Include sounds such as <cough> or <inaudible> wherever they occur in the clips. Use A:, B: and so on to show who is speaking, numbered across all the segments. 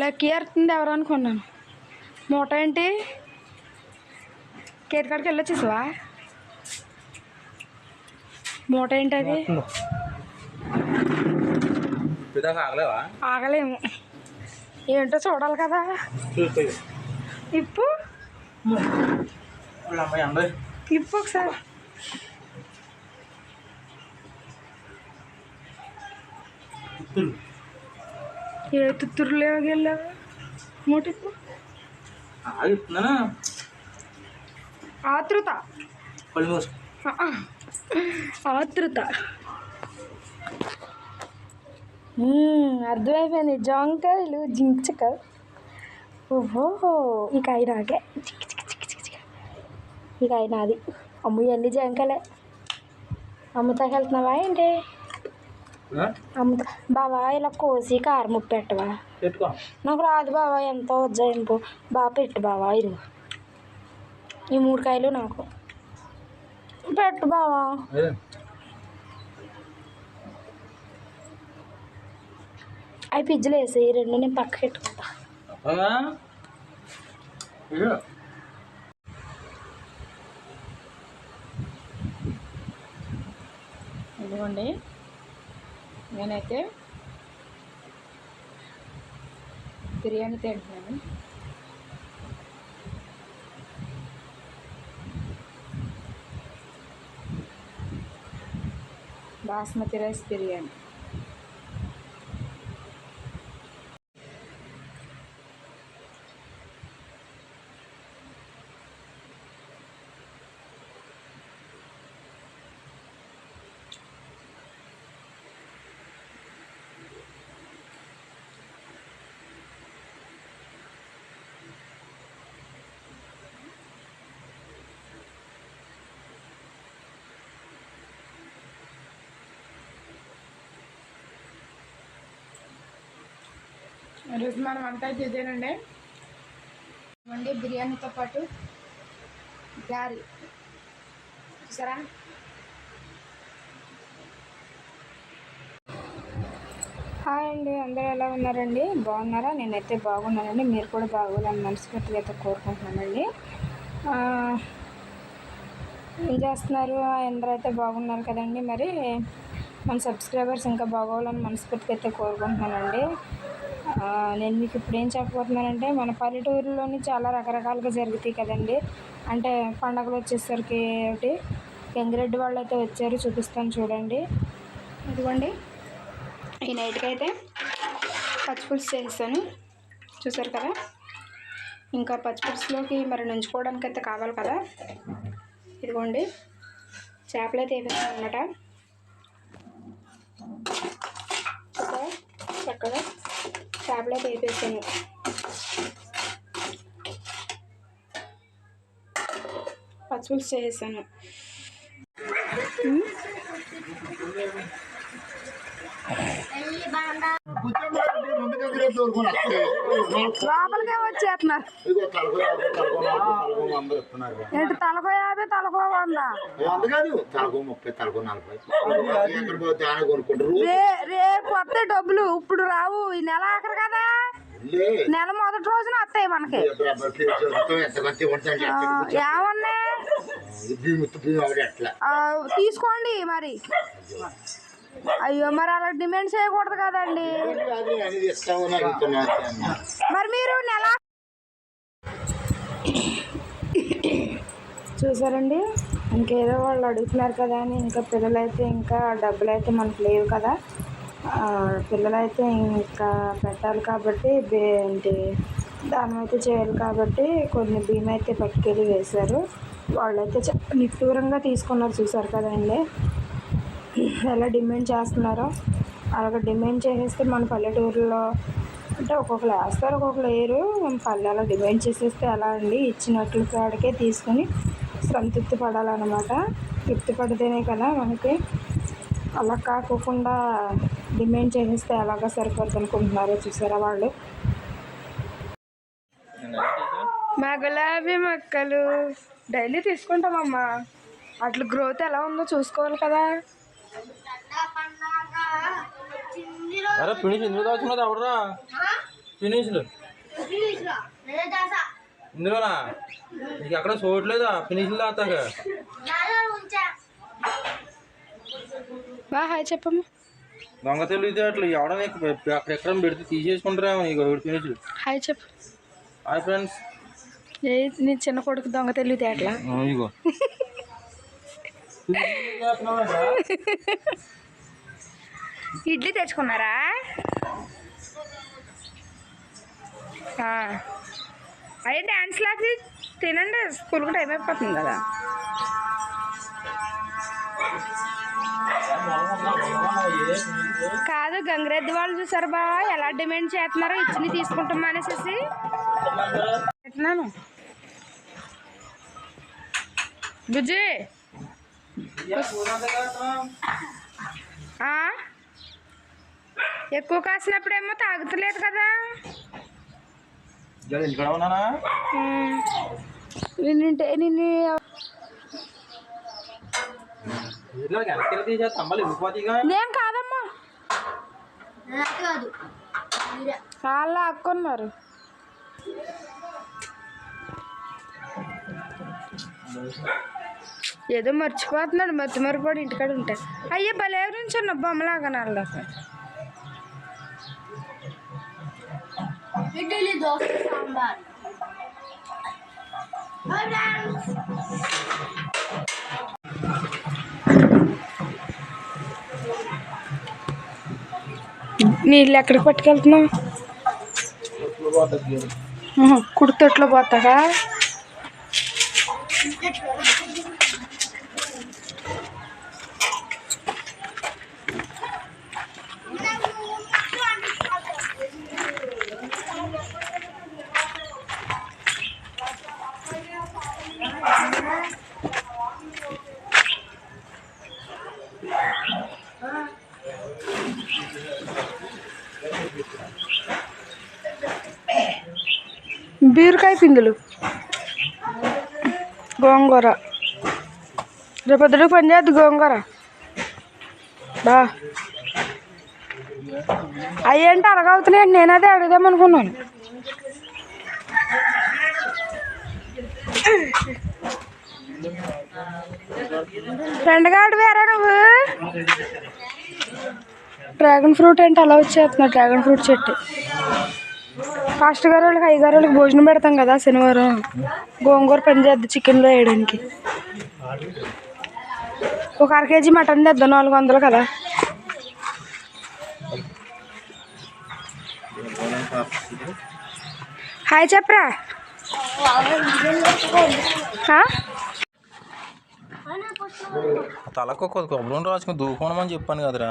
A: Lucky అరుతుంది ఎవరు అనుకున్నాను. మూట ఏంటి? కేట్ కాడికి వెళ్ళొచ్చేసావా మూట ఏంటి అది? ఆగలేము. ఏంటో చూడాలి కదా. ఇప్పు. ఇప్పు ఒకసారి. ఏ ఆతృత ఆతృత అర్థమైపోయింది జాంకాయలు జించక ఓహో ఈ కాయ నాకే చిక్ చిక్ చిక్ చిక్ చిక్. ఈ కాయ నాది అమ్ము ఇవన్నీ జాంకాయలే అమ్ముతాకి వెళ్తున్నావా ఏంటి బావా ఇలా కోసి కారం ఉప్పు పెట్టవా?
B: పెట్టుకో.
A: నాకు రాదు బావా ఎంతో ఉజ్జాయింపు బాగా పెట్టు బావా ఇది ఈ మూడు కాయలు నాకు. పెట్టు బావా. అవి పిజ్జలు వేసి ఈ రెండు నేను పక్క పెట్టుకుంటా. ఇదిగోండి. నేనైతే బిర్యానీ తింటున్నాను బాస్మతి రైస్ బిర్యానీ ఈరోజు మనం అంతా చేసానండి వండి బిర్యానీతో పాటు గారి. చూసారా? హాయ్ అండి అందరూ ఎలా ఉన్నారండి? బాగున్నారా? నేనైతే బాగున్నానండి. మీరు కూడా బాగోవాలని మనస్ఫూర్తిగా అయితే కోరుకుంటున్నానండి. ఏం చేస్తున్నారు? అందరూ అయితే బాగున్నారు కదండి మరి. మన సబ్స్క్రైబర్స్ ఇంకా బాగోవాలని మనస్ఫూర్తిగా అయితే కోరుకుంటున్నానండి. నేను మీకు ఇప్పుడు ఏం చెప్పబోతున్నానంటే మన పల్లెటూరులోని చాలా రకరకాలుగా జరుగుతాయి కదండి. అంటే పండగలు వచ్చేసరికి ఒకటి గంగిరెడ్డి వాళ్ళు అయితే వచ్చారు చూపిస్తాను చూడండి. ఇదిగోండి. ఈ నైట్కి అయితే పచ్చిపులుసు చేస్తాను. చూసారు కదా? ఇంకా పచ్చిపులుసులోకి మరి నుంచుకోవడానికి అయితే కావాలి కదా? ఇదిగోండి. చేపలు అయితే వేసాను అనమాట చక్కగా అయితే వేపేసాను పచ్చిపులుసు చేసాను లోపలికే వచ్చేస్తున్నారు. ఏంటి తలకో యాభై తలకో వంద
C: అందుకని తలకు ముప్పై తలకు నలభై. ఎక్కడ పోతే ఆయన కొనుక్కుంటారు.
A: రే రేపు వస్తాయి డబ్బులు ఇప్పుడు రావు. ఈ నెల ఆఖరు కదా. నెల మొదటి రోజున వస్తాయి మనకి. ఆ, తీసుకోండి మరి. అయ్యో మరి అలా డిమాండ్ చేయకూడదు కదండి. మరి మీరు నెల చూసారండి? ఇంకేదో వాళ్ళు అడుగుతున్నారు కదా అని. ఇంకా పిల్లలైతే ఇంకా డబ్బులు అయితే మనకు లేవు కదా. పిల్లలైతే ఇంకా పెట్టాలి కాబట్టి ఏంటి దానం అయితే చేయాలి కాబట్టి కొన్ని బియ్యం అయితే పట్టుకెళ్ళి వేశారు. వాళ్ళైతే నిట్టూరంగా తీసుకున్నారు చూసారు కదండి. ఎలా డిమాండ్ చేస్తున్నారో. అలాగ డిమాండ్ చేసేస్తే మన పల్లెటూరులో అంటే ఒక్కొక్కరు వేస్తారు ఒక్కొక్కరు వేయరు. పల్లె అలా డిమాండ్ చేసేస్తే ఎలా అండి? ఇచ్చినట్లు కాడికే తీసుకొని సంతృప్తి పడాలన్నమాట. తృప్తి పడితేనే కదా మనకి అలా కాకోకుండా డిమాండ్ చేసేస్తే ఎలాగ సరిపోతుంది అనుకుంటున్నారో చూసారా వాళ్ళు? మా గులాబీ మొక్కలు డైలీ తీసుకుంటామమ్మా. అట్లా గ్రోత్ ఎలా ఉందో చూసుకోవాలి కదా.
B: అరే పిణి ఎందుకు దాచుకున్నది ఎవడరా ఫినిష్లు ఇందులోనా? నీకు ఎక్కడ చూడలేదా ఫినిష్లు దాతాక
A: బా హాయ్ చెప్పమ్మా.
B: దొంగ తెలివితే అట్లా ఎవడని అక్కడెక్కడ పెడితే తీసేసుకుంటారేమో నీకు ఒకటి ఫినిష్లు
A: హాయ్ చెప్పు.
B: Hi friends.
A: ఏ నీ చిన్న కొడుకు దొంగ తెలివితే అట్లా
B: ఇగో. <laughs>
A: ఇడ్లీ తెచ్చుకున్నారా. అయ్యే డ్యాన్స్ లాకి తినండి. స్కూల్కి టైం అయిపోతుంది కదా. కాదు గంగిరెద్ది వాళ్ళు చూసారు బా ఎలా డిమాండ్ చేస్తున్నారో ఇచ్చి తీసుకుంటాం అనేసి పెట్టినాను. బుజ్జి ఎక్కువ కాసినప్పుడేమో తాగుతలేదు కదా. నిన్ను నేను కాదమ్మా. వాళ్ళ అక్కున్నారు ఏదో మర్చిపోతున్నాడు మర్చి మరిపోడు ఇంటికాడ ఉంటాయి అయ్యే భలే నుంచి బొమ్మలాగా నల్లక
D: ఇడ్లీ దోశ సాంబార్
A: నీళ్ళు ఎక్కడికి పట్టుకెళ్తున్నావు? కుడితొట్లో పోతాగా సింగిల్. గోంగూర. గోంగూర రేపొద్దుడికి పని చేద్దు గోంగూర. బా. అయ్యేంటి అడగవుతున్నాయండి నేను అదే అడుగుదామనుకున్నాను అనుకున్నాను. వేరే నువ్వు? డ్రాగన్ ఫ్రూట్ అంటే అలా వచ్చేస్తున్నావు? డ్రాగన్ ఫ్రూట్ చెట్టు. ఫాస్ట్ గారు వాళ్ళకి అయ్యగారు వాళ్ళకి భోజనం పెడతాం కదా శనివారం. గోంగూర పని చేద్ది చికెన్లో వేయడానికి. ఒక అర కేజీ మటన్ తెద్దాం నాలుగు వందలు కదా. హాయ్ చెప్పరా?
B: తలకు కొద్ది కొబ్బరి రాసుకుని దూకోనమని చెప్పాను కదరా.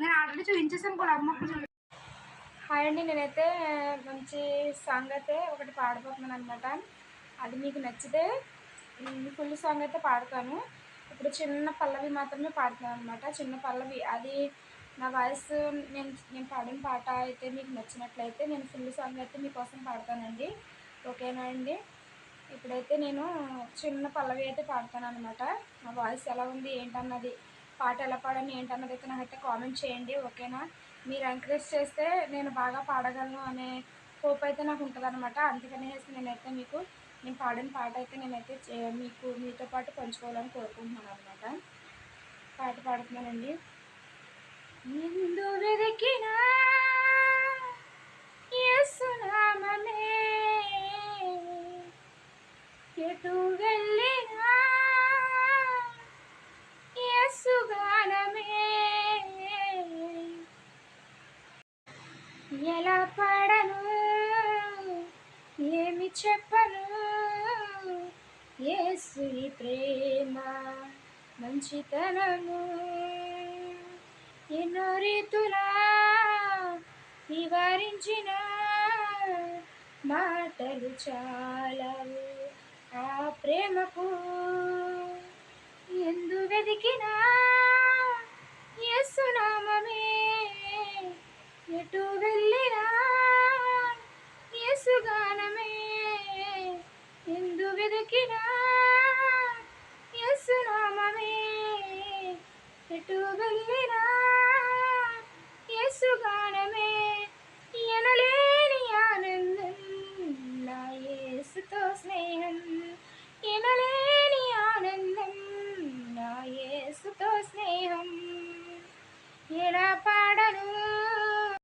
A: నేను ఆల్రెడీ చూపించేసాను కూడా అమ్మ హాయ్ అండి నేనైతే మంచి సాంగ్ అయితే ఒకటి పాడబోతున్నాను అనమాట అది మీకు నచ్చితే ఫుల్ సాంగ్ అయితే పాడతాను. ఇప్పుడు చిన్న పల్లవి మాత్రమే పాడుతున్నాను అనమాట చిన్న పల్లవి అది నా వాయిస్ నేను నేను పాడిన పాట అయితే మీకు నచ్చినట్లయితే నేను ఫుల్ సాంగ్ అయితే మీకోసం పాడతానండి. ఓకేనా అండి? ఇప్పుడైతే నేను చిన్న పల్లవి అయితే పాడతాను అనమాట నా వాయిస్ ఎలా ఉంది ఏంటన్నది పాట ఎలా పాడాను ఏంటన్నదైతే అయితే నాకైతే కామెంట్ చేయండి ఓకేనా? మీరు ఎంకరేజ్ చేస్తే నేను బాగా పాడగలను అనే హోప్ అయితే నాకు ఉంటుంది అనమాట అందుకనేసి నేనైతే మీకు నేను పాడిన పాట అయితే నేనైతే చే- మీకు మీతో పాటు పంచుకోవాలని కోరుకుంటున్నాను అనమాట పాట పాడుతున్నానండి. ఎటు ఎలా పాడను? ఏమి చెప్పను? ఏసుని ప్రేమ మంచితనము. ఎన్నో రీతులా నివారించిన మాటలు చాలవు ఆ ప్రేమకు. ఎందు వెదికినా ఎస్సునామే ఎటువెళ్ళినా యేసుగానమే ఎందు వెతికినా యేసునా